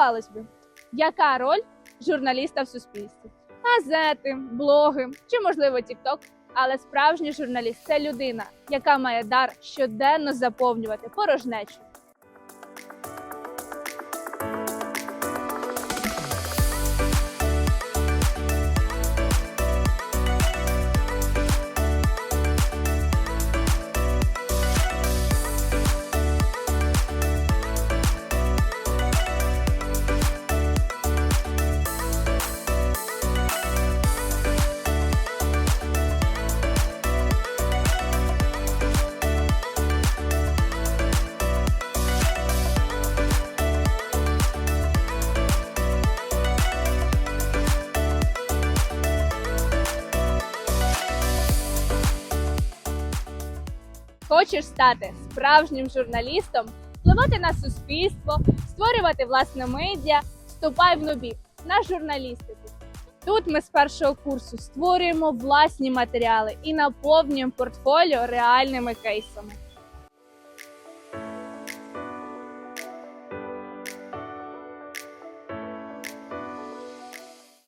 Здавалось би, яка роль журналіста в суспільстві? Газети, блоги чи, можливо, Тікток. Але справжній журналіст це людина, яка має дар щоденно заповнювати порожнечу. Хочеш стати справжнім журналістом, впливати на суспільство, створювати власне медіа, вступай в нобі на журналістику. Тут ми з першого курсу створюємо власні матеріали і наповнюємо портфоліо реальними кейсами.